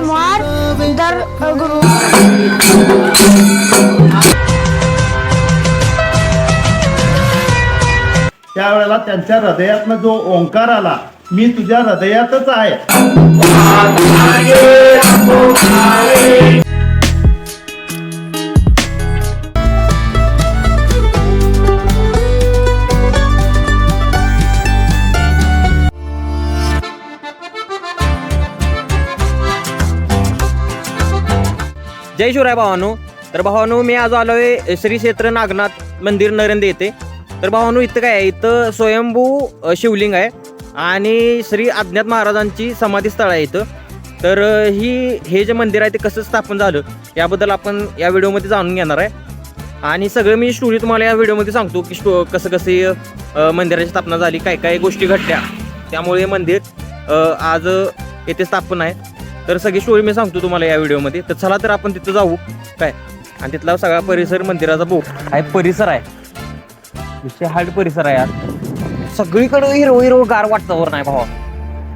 सोमवार दर गुरु त्यावेळेला त्यांच्या हृदयातनं जो ओंकार आला मी तुझ्या हृदयातच आहे. जय शिवराय भावानो. तर भावानो मी आज आलो आहे श्री क्षेत्र नागनाथ मंदिर नरेंद्र येथे. तर भावानो इथं काय आहे? इथं स्वयंभू शिवलिंग आहे आणि श्री अज्ञात महाराजांची समाधी स्थळ आहे इथं. तर ही हे जे मंदिर आहे ते कसं स्थापन झालं याबद्दल आपण या व्हिडिओमध्ये जाणून घेणार आहे. आणि सगळं मी स्टोरी तुम्हाला या व्हिडिओमध्ये सांगतो की स्टो कसं कसे मंदिराची स्थापना झाली काय काय गोष्टी घडल्या. त्यामुळे हे मंदिर आज येथे स्थापन आहे. तर सगळी स्टोरी मी सांगतो तुम्हाला या व्हिडिओमध्ये तर चला तर आपण तिथं जाऊ. काय? आणि तिथला सगळा परिसर मंदिराचा भाऊ काय परिसर आहे? विषय हार्ड परिसर आहे यार. सगळीकडे हिरव हिरव गार वातावरण आहे भावा.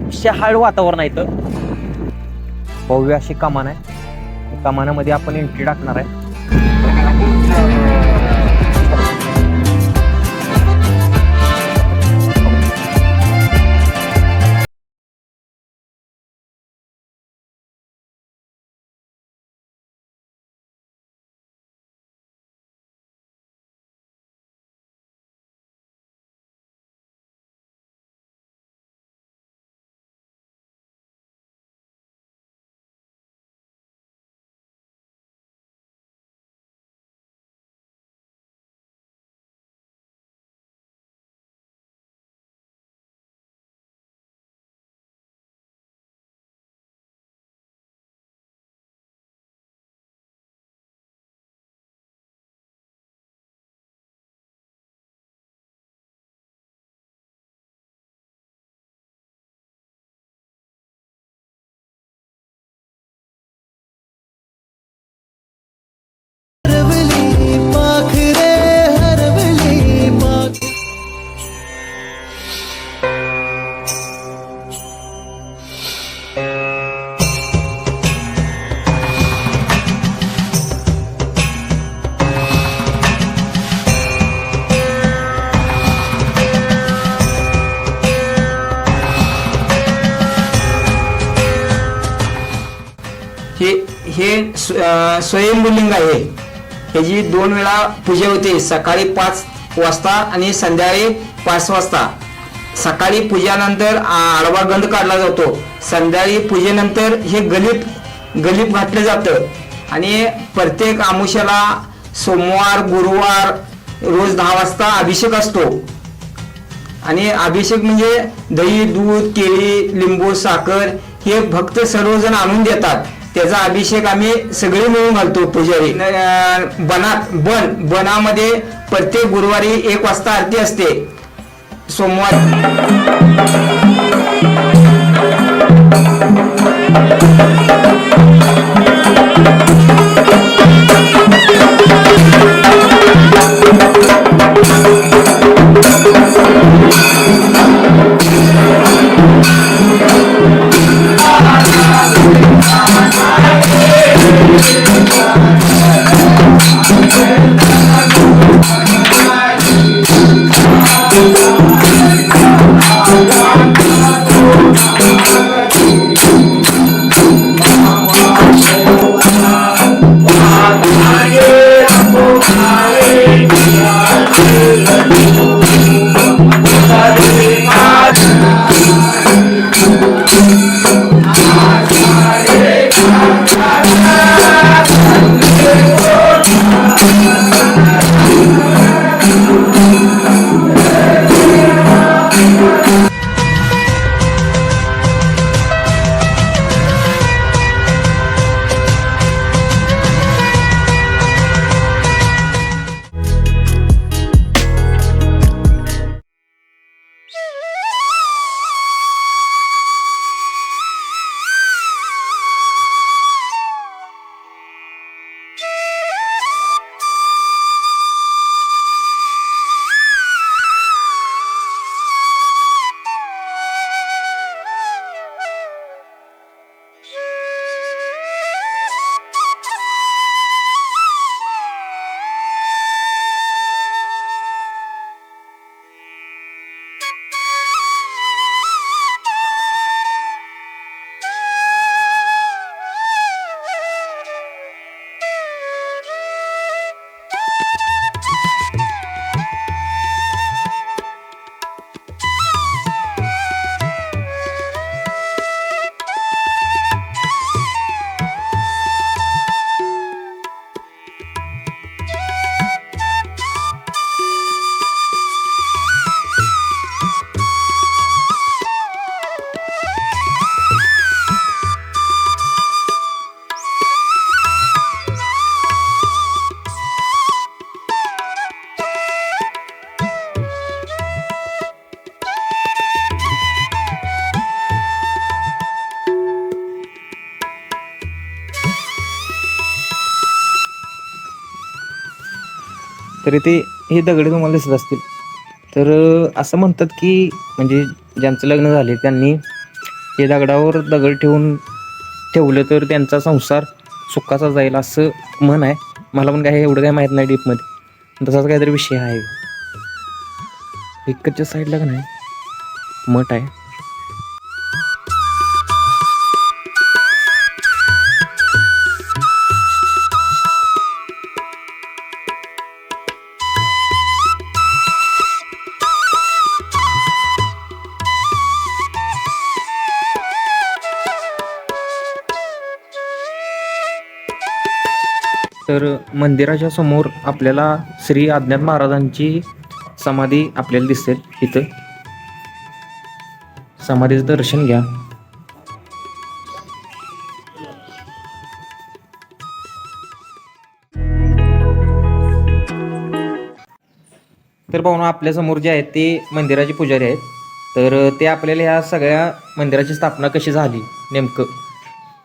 विषय हार्ड वातावरण आहे इथं. भव्य अशी कमान आहे. कमानामध्ये आपण एंट्री टाकणार आहे. स्वयंभूलिंग आहे. ह्याची दोन वेळा पूजा होते सकाळी पाच वाजता आणि संध्याकाळी पाच वाजता. सकाळी पूजानंतर आ, आडवा गंध काढला जातो. संध्याकाळी पूजेनंतर हे गलीप गलीप घातलं जातं. आणि प्रत्येक आमुष्याला सोमवार गुरुवार रोज दहा वाजता अभिषेक असतो. आणि अभिषेक म्हणजे दही दूध केळी लिंबू साखर हे भक्त सर्वजण आणून देतात. त्याचा अभिषेक आम्ही सगळे मिळून घालतो पुजारी. बना बन बनामध्ये प्रत्येक गुरुवारी एक वाजता आरती असते. सोमवार. Yeah. तरी ते हे दगडे तुम्हाला दिसत असतील. तर असं म्हणतात की म्हणजे ज्यांचं लग्न झाले त्यांनी हे दगडावर दगड ठेवून ठेवलं तर त्यांचा संसार सुखाचा जाईल असं म्हण आहे. मला पण काही एवढं काही माहीत नाही डीपमध्ये. तसाच काहीतरी विषय आहे. इकडच्या साईडला का नाही? मठ आहे. तर मंदिराच्या समोर आपल्याला श्री अज्ञात महाराजांची समाधी आपल्याला दिसेल इथं. समाधीचं दर्शन घ्या. तर पाहून आपल्यासमोर जे आहेत ते मंदिराचे पुजारी आहेत. तर ते आपल्याला ह्या सगळ्या मंदिराची स्थापना कशी झाली नेमकं?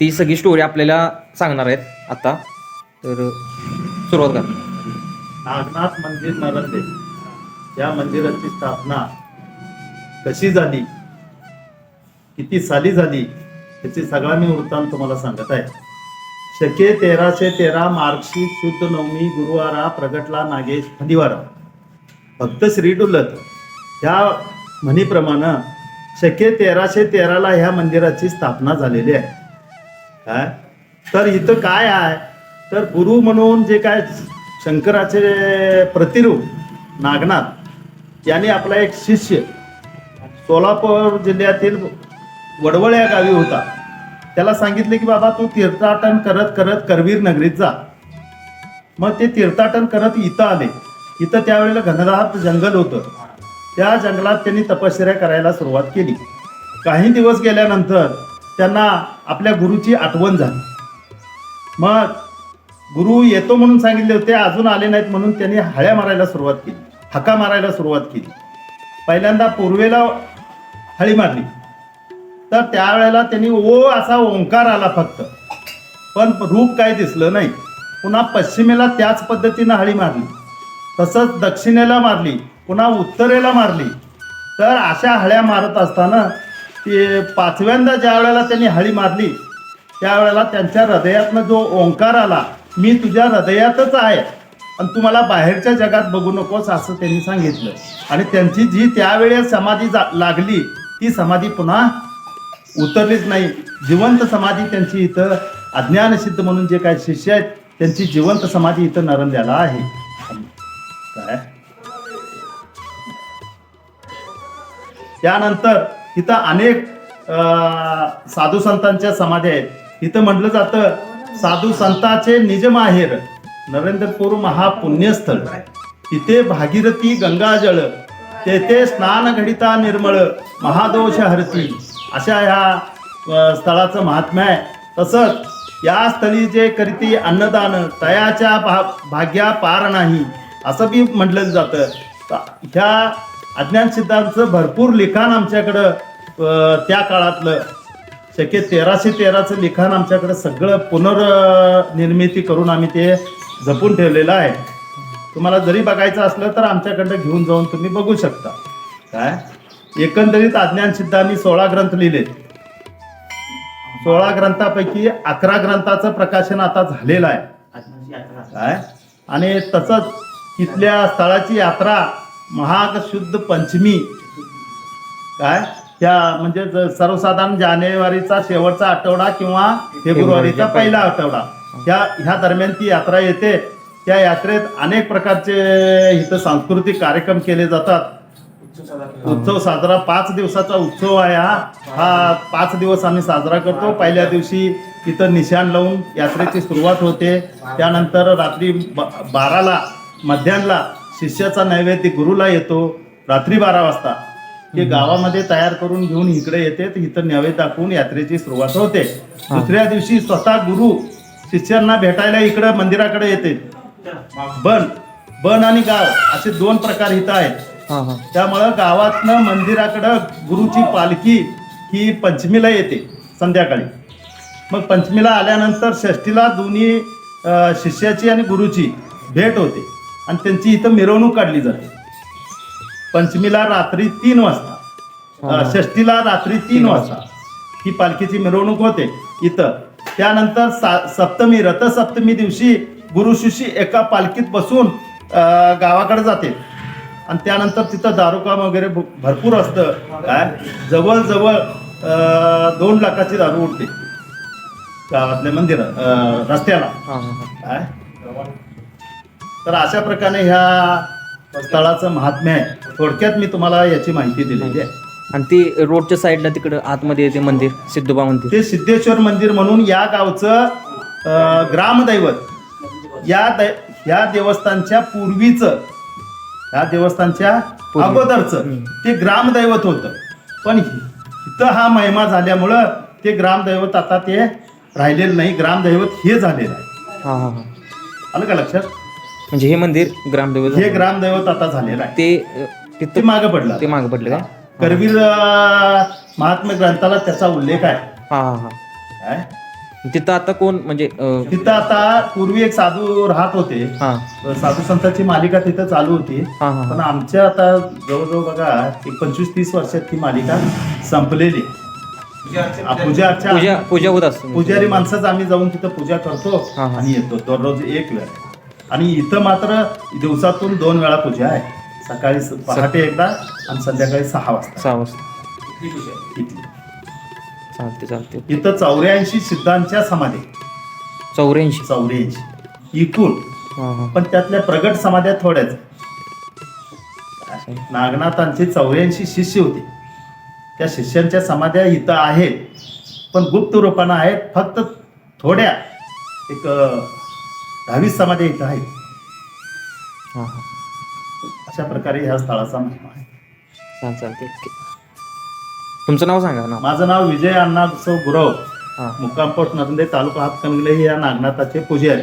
ती सगळी स्टोरी आपल्याला सांगणार आहेत आता. तर सुरुवात करा. नागनाथ मंदिर नरंदे या मंदिराची स्थापना कशी झाली? किती साली झाली? याची सगळा मी वृत्तांत तुम्हाला सांगत आहे. शके तेराशे तेरा मार्गशी शुद्ध नवमी गुरुवारा प्रगटला नागेश फंदिवारा भक्त श्री डुलत ह्या म्हणीप्रमाणे शके तेराशे तेराला ह्या मंदिराची स्थापना झालेली आहे. काय? तर इथं काय आहे? तर गुरु म्हणून जे काय शंकराचे प्रतिरूप नागनाथ यांनी आपला एक शिष्य सोलापूर जिल्ह्यातील वडवळ या गावी होता. त्याला सांगितले की बाबा तू तीर्थाटन करत करत करवीर नगरीत जा. मग ते तीर्थाटन करत इथं आले. इथं त्यावेळेला घनदाट जंगल होतं. त्या जंगलात त्यांनी तपश्चर्या करायला सुरुवात केली. काही दिवस गेल्यानंतर त्यांना आपल्या गुरुची आठवण झाली. मग गुरु येतो म्हणून सांगितले होते अजून आले नाहीत म्हणून त्यांनी हळ्या मारायला सुरुवात केली हका मारायला सुरुवात केली. पहिल्यांदा पूर्वेला हळी मारली. तर त्यावेळेला त्यांनी ओ असा ओंकार आला फक्त. पण रूप काय दिसलं नाही. पुन्हा पश्चिमेला त्याच पद्धतीनं हळी मारली. तसंच दक्षिणेला मारली पुन्हा उत्तरेला मारली. तर अशा हळ्या मारत असताना ते पाचव्यांदा ज्या वेळेला त्यांनी हळी मारली त्यावेळेला त्यांच्या हृदयातनं जो ओंकार आला मी तुझ्या हृदयातच आहे. आणि तू मला बाहेरच्या जगात बघू नकोस असं त्यांनी सांगितलं. आणि त्यांची जी त्यावेळेस समाधी जा लागली ती समाधी पुन्हा उतरलीच नाही. जिवंत समाधी त्यांची इथं अज्ञानसिद्ध म्हणून जे काही शिष्य आहेत त्यांची जिवंत समाधी इथं नरंद्याला आहे. काय? त्यानंतर इथं अनेक साधू संतांच्या समाधी आहेत. इथं म्हटलं जातं साधू संताचे निज माहेर नरेंद्रपूर महापुण्यस्थळ. तिथे भागीरथी गंगाजळ तेथे स्नान घडिता निर्मळ महादोष हरती. अशा ह्या स्थळाचं महात्म्य आहे. तसंच या स्थळी जे करीती अन्नदान तयाच्या भा भाग्या पार नाही असं बी म्हटलं जातं. ह्या अज्ञान सिद्धांचं भरपूर लिखाण आमच्याकडं त्या काळातलं. शक्य तेराशे तेराचं लिखाण आमच्याकडं सगळं पुनर्निर्मिती करून आम्ही ते जपून ठेवलेलं आहे. तुम्हाला जरी बघायचं असलं तर आमच्याकडं घेऊन जाऊन तुम्ही बघू शकता. काय? एकंदरीत अज्ञान सिद्धांनी सोळा ग्रंथ लिहिले. सोळा ग्रंथापैकी अकरा ग्रंथाचं प्रकाशन आता झालेलं आहे. काय? आणि तसंच तिथल्या स्थळाची यात्रा महाग शुद्ध पंचमी. काय? त्या म्हणजे सर्वसाधारण जानेवारीचा शेवटचा आठवडा किंवा फेब्रुवारीचा पहिला आठवडा. ह्या ह्या दरम्यान ती यात्रा येते. त्या यात्रेत अनेक प्रकारचे इथं सांस्कृतिक कार्यक्रम केले जातात. उत्सव साजरा पाच दिवसाचा उत्सव आहे हा. हा पाच दिवस आम्ही साजरा करतो. पहिल्या दिवशी इथं निशाण लावून यात्रेची सुरुवात होते. त्यानंतर रात्री बाराला मध्यान्हला शिष्याचा नैवेद्य गुरुला येतो. रात्री बारा वाजता. हे गावामध्ये तयार करून घेऊन इकडे येते इथं नैवेद्य दाखवून यात्रेची सुरुवात होते. दुसऱ्या दिवशी स्वतः गुरु शिष्यांना भेटायला इकडं मंदिराकडे येते. बन बन आणि गाव असे दोन प्रकार इथं आहेत. त्यामुळं गावातनं मंदिराकडं गुरुची पालखी ही पंचमीला येते संध्याकाळी. मग पंचमीला आल्यानंतर षष्टीला दोन्ही शिष्याची आणि गुरुची भेट होते. आणि त्यांची इथं मिरवणूक काढली जाते. पंचमीला रात्री तीन वाजता. षष्टीला रात्री तीन वाजता. ही पालखीची मिरवणूक होते. इथं. त्यानंतर सा- सप्तमी रथसप्तमी दिवशी गुरु शिष्य एका पालखीत बसून गावाकडे जाते. आणि त्यानंतर तिथं दारूकाम वगैरे भरपूर असतं. काय? जवळजवळ दोन लाखाची दारू उडते. गावातल्या मंदिर रस्त्याला. काय? तर अशा प्रकारे ह्या स्थळाचं महात्म्य आहे. थोडक्यात मी तुम्हाला याची माहिती दिलेली आहे. आणि ती रोडच्या साईडला तिकडं आतमध्ये येते मंदिर सिद्धोबा मंदिर. ते सिद्धेश्वर मंदिर म्हणून या गावचं अं, ग्रामदैवत. या दै या देवस्थानच्या पूर्वीचं या देवस्थानच्या पूर्वी. अगोदरचं. ते ग्रामदैवत होतं. पण इथं हा महिमा झाल्यामुळं ते ग्रामदैवत आता ते राहिलेलं नाही. ग्रामदैवत हे झालेलं आहे. हा हा हा. आलं का लक्षात? म्हणजे हे मंदिर ग्रामदेवत हे ग्रामदैवत आता झालेलं आहे. ते अ, ते तिथं मागं पडलं ते मागे पडलं काय करवीर अं, महात्म्य ग्रंथाला त्याचा उल्लेख आहे. हा हा हा. काय? तिथं आता कोण म्हणजे अ, तिथं आता पूर्वी एक साधू राहत होते. हा. साधू संतांची मालिका तिथं चालू होती. हा हा पण आमच्या आता जवळजवळ बघा एक पंचवीस तीस वर्षात ती मालिका संपलेली. आ, पूजा अर्चा पूजा पूजा होत असते. पुजारी माणसंच आम्ही जाऊन तिथं पूजा करतो हा, हा. आणि येतो. दररोज एक वेळा. आणि इथं मात्र दिवसातून दोन वेळा पूजा आहे. सकाळी स- पहाटे एकदा आणि संध्याकाळी सहा वाजता. सहा वाजता. इथली. चालते चालते. इथं चौऱ्याऐंशी सिद्धांच्या समाधी. चौऱ्याऐंशी. चौऱ्याऐंशी. हा हा. पण त्यातल्या प्रगट समाध्या थोड्याच. नागनाथांचे चौऱ्याऐंशी शिष्य होते. त्या शिष्यांच्या समाध्या इथं आहेत. पण गुप्त रूपानं आहेत. फक्त थोड्या. एक अं, दहावीस समाध्या इथं आहेत हा हा. अशा प्रकारे ह्या स्थळाचा महिमा आहे. चालते तुमचं नाव सांगा ना माझं नाव विजय अण्णासो गुरव. मुक्काम पोस्ट नरंदे तालुका हातकणंगले हे या नागनाथाचे पुजारी.